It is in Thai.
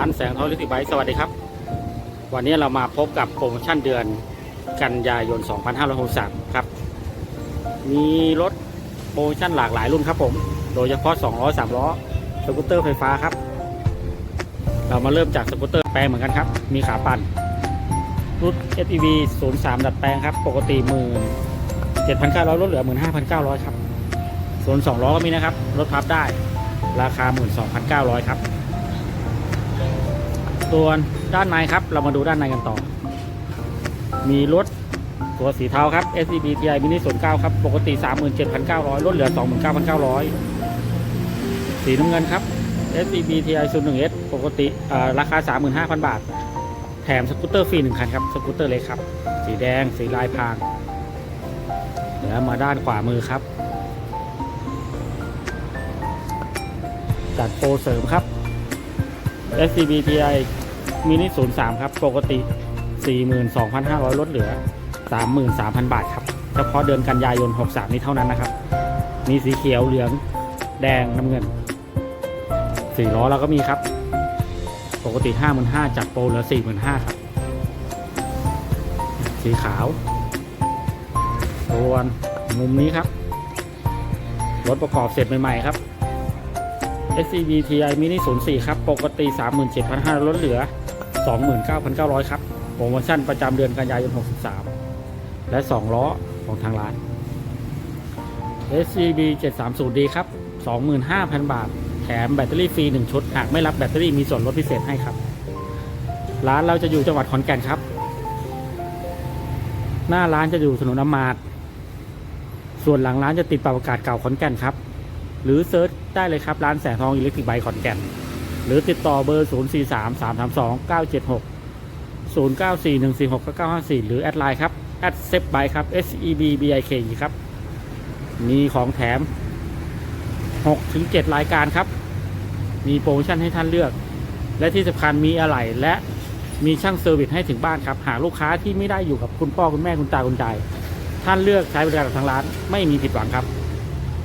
านแสงทองลิติไบสวัสดีครับ วันนี้เรามาพบกับโปรโมชั่นเดือนกันยายน 2563 ครับ มีรถโปรโมชั่นหลากหลายรุ่นครับผม โดยเฉพาะ 2 ล้อ 3 ล้อ สกูตเตอร์ไฟฟ้าครับ เรามาเริ่มจากสกูตเตอร์แปลงเหมือนกันครับ มีขาปั่น รุ่น SEV 03 ดัดแปลงครับ ปกติหมื่น7,900ลดเหลือ 15,900 ครับ ส่วน 2 ล้อก็มีนะครับ รถพับได้ ราคา 12,900 ครับ ส่วนด้านในครับเรามาดูด้านในกันต่อ มีรถตัวสีเทาครับ SCB TI Mini 09ครับ ปกติ 37,900 ลดเหลือ 29,900 สีน้ำเงินครับ SCB TI 01S ปกติเอ่อราคา 35,000 บาท แถมสกูตเตอร์ฟรี1คันครับ สกูตเตอร์เล็กครับ สีแดง สีลายพรางเดี๋ยวมาด้านขวามือครับ จัดโปรเสริมครับ S B T I SCB TI Mini 03ครับ ปกติ 42,500 ลดเหลือ 33,000 บาทครับ เฉพาะเดือนกันยายน 63 นี้เท่านั้นนะครับ มีสีเขียวเหลืองแดงน้ำเงินสีล้อเราก็มีครับ ปกติ 55,000จัดโปรเหลือ 45,000 ครับ สีขาวส่วนมุมนี้ครับ รถประกอบเสร็จใหม่ ๆ ครับ SCV TI Mini 04 ครับ ปกติ 37,500ลดเหลือ 29,900 ครับ โปรโมชั่นประจำเดือนกันยายน 63 และ 2 ล้อของทางร้าน SCB 730D ครับ 25,000 บาท แถมแบตเตอรี่ฟรี 1 ชุด หากไม่รับแบตเตอรี่มีส่วนลดพิเศษให้ครับ ร้านเราจะอยู่จังหวัดขอนแก่นครับ หน้าร้านจะอยู่ถนนอำมาตส่วนหลังร้านจะติดปรับอากาศเก่าขอนแก่นครับ หรือเซิร์ชได้เลยครับ ร้านแสงทองอิเล็กทริกไบค์ขอนแก่น หรือติดต่อเบอร์ 0 4 3 3 3 2 9 7 6 0 9 4 1 4 6 9 5 4 หรือ แอดไลน์ครับแอดเซฟไบครับ S E B B I K ครับ มีของแถม6ถึง7รายการครับ มีโปรโมชั่นให้ท่านเลือก และที่สำคัญมีอะไหล่และมีช่างเซอร์วิสให้ถึงบ้านครับ หากลูกค้าที่ไม่ได้อยู่กับคุณพ่อคุณแม่คุณตาคุณยายท่านเลือกใช้บริการกับทางร้านไม่มีผิดหวังครับ